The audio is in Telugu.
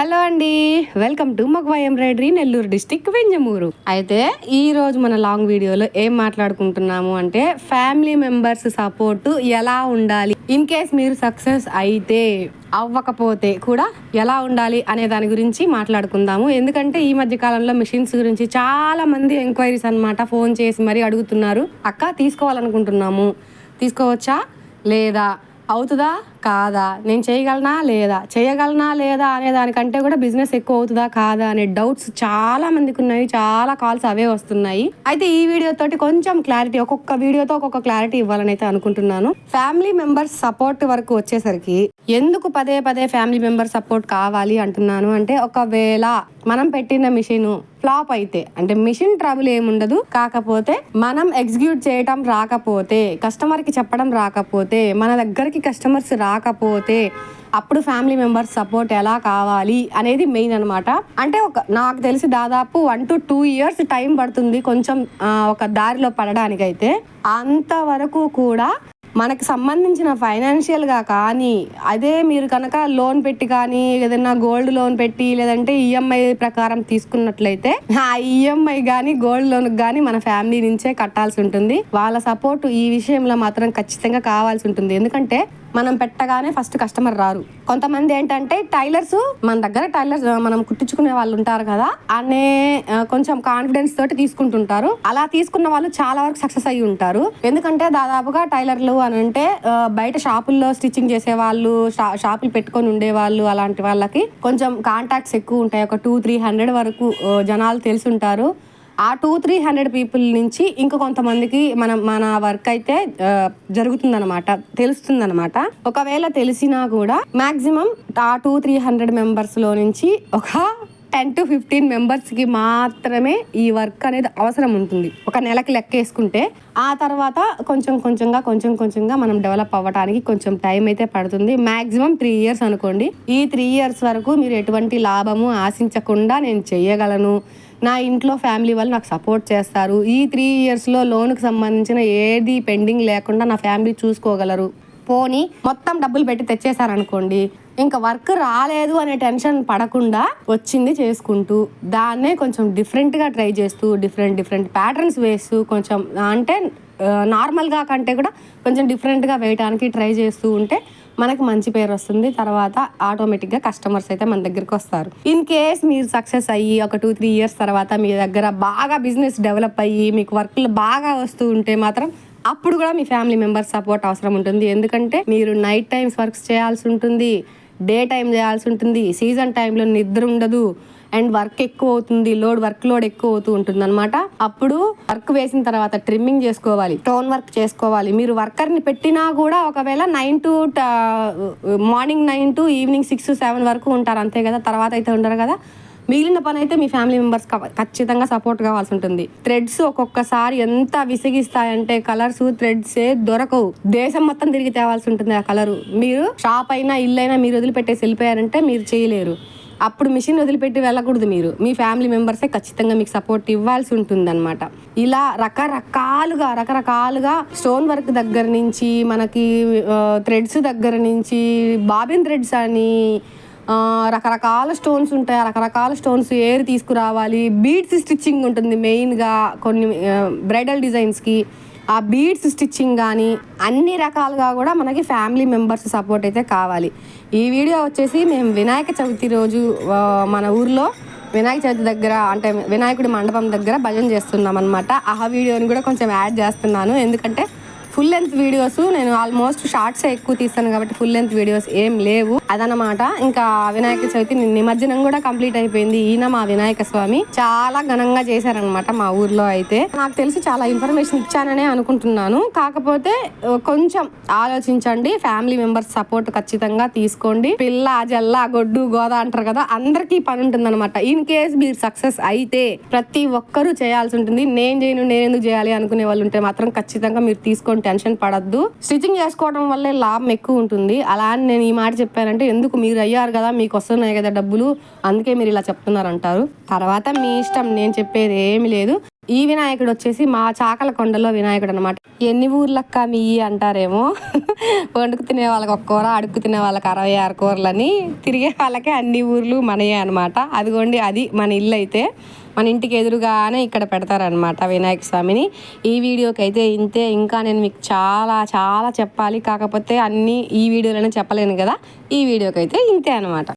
హలో అండి. వెల్కమ్ టు మగవా ఎంబ్రాయిడరీ నెల్లూరు డిస్టిక్ వెంజమూరు. అయితే ఈ రోజు మన లాంగ్ వీడియోలో ఏం మాట్లాడుకుంటున్నాము అంటే ఫ్యామిలీ మెంబర్స్ సపోర్ట్ ఎలా ఉండాలి? ఇన్ కేస్ మీరు సక్సెస్ అయితే అవ్వకపోతే కూడా ఎలా ఉండాలి అనే దాని గురించి మాట్లాడుకుందాము. ఎందుకంటే ఈ మధ్య కాలంలో మిషన్స్ గురించి చాలా మంది ఎంక్వైరీస్ అన్నమాట ఫోన్ చేసి మరీ అడుగుతున్నారు. అక్క తీసుకోవాలనుకుంటున్నాము. తీసుకోవచ్చా? లేదా? అవుతుందా? కాదా? నేను చేయగలనా లేదా? చేయగలనా లేదా అనే దానికంటే కూడా బిజినెస్ ఎక్కువ అవుతుందా కాదా అనే డౌట్స్ చాలా మందికి ఉన్నాయి. చాలా కాల్స్ అవే వస్తున్నాయి. అయితే ఈ వీడియో తోటి కొంచెం క్లారిటీ ఒక్కొక్క వీడియోతో ఒక్కొక్క క్లారిటీ ఇవ్వాలని అయితే అనుకుంటున్నాను. ఫ్యామిలీ మెంబర్స్ సపోర్ట్ వరకు వచ్చేసరికి ఎందుకు పదే పదే ఫ్యామిలీ మెంబర్ సపోర్ట్ కావాలి అంటున్నాను అంటే ఒకవేళ మనం పెట్టిన మిషన్ ఫ్లాప్ అయితే అంటే మిషన్ ట్రబుల్ ఏముండదు కాకపోతే మనం ఎగ్జిక్యూట్ చేయటం రాకపోతే కస్టమర్కి చెప్పడం రాకపోతే మన దగ్గరికి కస్టమర్స్ రా రాకపోతే అప్పుడు ఫ్యామిలీ మెంబర్స్ సపోర్ట్ ఎలా కావాలి అనేది మెయిన్ అనమాట అంటే ఒక నాకు తెలిసి దాదాపు one to two years time పడుతుంది కొంచెం ఒక దారిలో పడడానికైతే. అంతవరకు కూడా మనకు సంబంధించిన ఫైనాన్షియల్గా కానీ అదే మీరు కనుక లోన్ పెట్టి కానీ ఏదైనా గోల్డ్ లోన్ పెట్టి లేదంటే ఈఎంఐ ప్రకారం తీసుకున్నట్లయితే ఆ ఈఎంఐ కానీ గోల్డ్ లోన్ కానీ మన ఫ్యామిలీ నుంచే కట్టాల్సి ఉంటుంది. వాళ్ళ సపోర్ట్ ఈ విషయంలో మాత్రం ఖచ్చితంగా కావాల్సి ఉంటుంది. ఎందుకంటే మనం పెట్టగానే ఫస్ట్ కస్టమర్ రారు. కొంతమంది ఏంటంటే టైలర్స్ మన దగ్గర టైలర్స్ మనం కుట్టించుకునే వాళ్ళు ఉంటారు కదా అనే కొంచెం కాన్ఫిడెన్స్ తోటి తీసుకుంటుంటారు. అలా తీసుకున్న వాళ్ళు చాలా వరకు సక్సెస్ అయ్యి ఉంటారు. ఎందుకంటే దాదాపుగా టైలర్లు అని అంటే బయట షాపుల్లో స్టిచ్చింగ్ చేసే వాళ్ళు షా- షాపులు పెట్టుకొని ఉండే వాళ్ళు అలాంటి వాళ్ళకి కొంచెం కాంటాక్ట్స్ ఎక్కువ ఉంటాయి. ఒక టూ త్రీ హండ్రెడ్ వరకు జనాలు తెలిసి ఉంటారు. ఆ టూ త్రీ హండ్రెడ్ పీపుల్ నుంచి ఇంకా కొంతమందికి మనం మన వర్క్ అయితే జరుగుతుందన్నమాట తెలుస్తుందన్నమాట. ఒకవేళ తెలిసినా కూడా మాక్సిమం ఆ టూ త్రీ హండ్రెడ్ మెంబర్స్లో నుంచి ఒక టెన్ టు ఫిఫ్టీన్ మెంబర్స్కి మాత్రమే ఈ వర్క్ అనేది అవసరం ఉంటుంది. ఒక నెలకి లెక్క వేసుకుంటే ఆ తర్వాత కొంచెం కొంచెంగా కొంచెం కొంచెంగా మనం డెవలప్ అవ్వడానికి కొంచెం టైం అయితే పడుతుంది. మ్యాక్సిమం త్రీ ఇయర్స్ అనుకోండి. ఈ త్రీ ఇయర్స్ వరకు మీరు ఎటువంటి లాభము ఆశించకుండా నేను చేయగలను. నా ఇంట్లో ఫ్యామిలీ వాళ్ళు నాకు సపోర్ట్ చేస్తారు. ఈ త్రీ ఇయర్స్లో లోన్కి సంబంధించిన ఏది పెండింగ్ లేకుండా నా ఫ్యామిలీ చూసుకోగలరు. పోనీ మొత్తం డబ్బులు పెట్టి తెచ్చేసారనుకోండి ఇంకా వర్క్ రాలేదు అనే టెన్షన్ పడకుండా వచ్చింది చేసుకుంటూ దాన్నే కొంచెం డిఫరెంట్గా ట్రై చేస్తూ డిఫరెంట్ డిఫరెంట్ ప్యాటర్న్స్ వేస్తూ కొంచెం అంటే నార్మల్గా కంటే కూడా కొంచెం డిఫరెంట్గా వేయడానికి ట్రై చేస్తూ ఉంటే మనకి మంచి పేరు వస్తుంది. తర్వాత ఆటోమేటిక్గా కస్టమర్స్ అయితే మన దగ్గరికి వస్తారు. ఇన్ కేస్ మీరు సక్సెస్ అయ్యి ఒక టూ త్రీ ఇయర్స్ తర్వాత మీ దగ్గర బాగా బిజినెస్ డెవలప్ అయ్యి మీకు వర్క్లు బాగా వస్తూ ఉంటే మాత్రం అప్పుడు కూడా మీ ఫ్యామిలీ మెంబర్స్ సపోర్ట్ అవసరం ఉంటుంది. ఎందుకంటే మీరు నైట్ టైమ్స్ వర్క్స్ చేయాల్సి ఉంటుంది. డే టైం చేయాల్సి ఉంటుంది. సీజన్ టైంలో నిద్ర ఉండదు. అండ్ వర్క్ ఎక్కువ అవుతుంది. లోడ్ వర్క్ లోడ్ ఎక్కువ అవుతూ ఉంటుంది అనమాట అప్పుడు వర్క్ వేసిన తర్వాత ట్రిమ్మింగ్ చేసుకోవాలి. టోన్ వర్క్ చేసుకోవాలి. మీరు వర్కర్ని పెట్టినా కూడా ఒకవేళ nine to morning nine to evening six seven వరకు ఉంటారు. అంతే కదా? తర్వాత అయితే ఉండరు కదా? మిగిలిన పని అయితే మీ ఫ్యామిలీ మెంబర్స్ ఖచ్చితంగా సపోర్ట్ కావాల్సి ఉంటుంది థ్రెడ్స్ ఒక్కొక్కసారి ఎంత విసిగిస్తాయంటే కలర్స్ థ్రెడ్స్ దొరకవు. దేశం మొత్తం తిరిగి తేవాల్సి ఉంటుంది ఆ కలరు. మీరు షాప్ అయినా ఇల్లు అయినా మీరు వదిలిపెట్టేసి వెళ్ళిపోయారంటే మీరు చేయలేరు. అప్పుడు మిషన్ వదిలిపెట్టి వెళ్ళకూడదు మీరు. మీ ఫ్యామిలీ మెంబర్సే ఖచ్చితంగా మీకు సపోర్ట్ ఇవ్వాల్సి ఉంటుందన్నమాట ఇలా రకరకాలుగా రకరకాలుగా స్టోన్ వర్క్ దగ్గర నుంచి మనకి థ్రెడ్స్ దగ్గర నుంచి బాబిన్ థ్రెడ్స్ అని రకరకాల స్టోన్స్ ఉంటాయి. రకరకాల స్టోన్స్ ఏరి తీసుకురావాలి. బీడ్స్ స్టిచ్చింగ్ ఉంటుంది మెయిన్గా కొన్ని బ్రైడల్ డిజైన్స్కి ఆ బీడ్స్ స్టిచ్చింగ్ కానీ అన్ని రకాలుగా కూడా మనకి ఫ్యామిలీ మెంబర్స్ సపోర్ట్ అయితే కావాలి. ఈ వీడియో వచ్చేసి మేము వినాయక చవితి రోజు మన ఊర్లో వినాయక చవితి దగ్గర అంటే వినాయకుడి మండపం దగ్గర భజన చేస్తున్నాం అనమాట ఆ వీడియోని కూడా కొంచెం యాడ్ చేస్తున్నాను. ఎందుకంటే ఫుల్ లెంత్ వీడియోస్ నేను ఆల్మోస్ట్ షార్ట్స్ ఎక్కువ తీస్తాను కాబట్టి ఫుల్ లెంత్ వీడియోస్ ఏం లేవు. అదనమాట ఇంకా వినాయక చవితి నిమజ్జనం కూడా కంప్లీట్ అయిపోయింది. ఈయన మా వినాయక స్వామి. చాలా ఘనంగా చేశారనమాట మా ఊర్లో అయితే. నాకు తెలిసి చాలా ఇన్ఫర్మేషన్ ఇచ్చాననే అనుకుంటున్నాను. కాకపోతే కొంచెం ఆలోచించండి. ఫ్యామిలీ మెంబర్స్ సపోర్ట్ ఖచ్చితంగా తీసుకోండి. పిల్ల జల్ల గొడ్డు గోద అంటారు కదా అందరికీ పని ఉంటుందనమాట ఇన్ కేస్ మీరు సక్సెస్ అయితే ప్రతి ఒక్కరూ చేయాల్సి ఉంటుంది. నేను చేయను నేను ఎందుకు చేయాలి అనుకునే వాళ్ళు ఉంటే మాత్రం ఖచ్చితంగా మీరు తీసుకోండి. టెన్షన్ పడద్దు. స్టిచ్చింగ్ చేసుకోవడం వల్లే లాభం ఎక్కువ ఉంటుంది. అలా అని నేను ఈ మాట చెప్పానంటే ఎందుకు మీరు అయ్యారు కదా మీకు వస్తున్నాయి కదా డబ్బులు? అందుకే మీరు ఇలా చెప్తున్నారు అంటారు తర్వాత మీ ఇష్టం నేను చెప్పేది ఏమీ లేదు. ఈ వినాయకుడు వచ్చేసి మా చాకల కొండలో వినాయకుడు అనమాట ఎన్ని ఊర్లక్క మీ అంటారేమో. వండుకు తినే వాళ్ళకి ఒక్క కూర అడుక్కు తినే వాళ్ళకి అరవై ఆరు కూరలని తిరిగే వాళ్ళకి అన్ని ఊర్లు మనయే అనమాట అదిగోండి అది మన ఇల్లు అయితే. మన ఇంటికి ఎదురుగానే ఇక్కడ పెడతారనమాట వినాయక స్వామిని. ఈ వీడియోకి అయితే ఇంతే. ఇంకా నేను మీకు చాలా చాలా చెప్పాలి. కాకపోతే అన్నీ ఈ వీడియోలోనే చెప్పలేను కదా. ఈ వీడియోకి అయితే ఇంతే అనమాట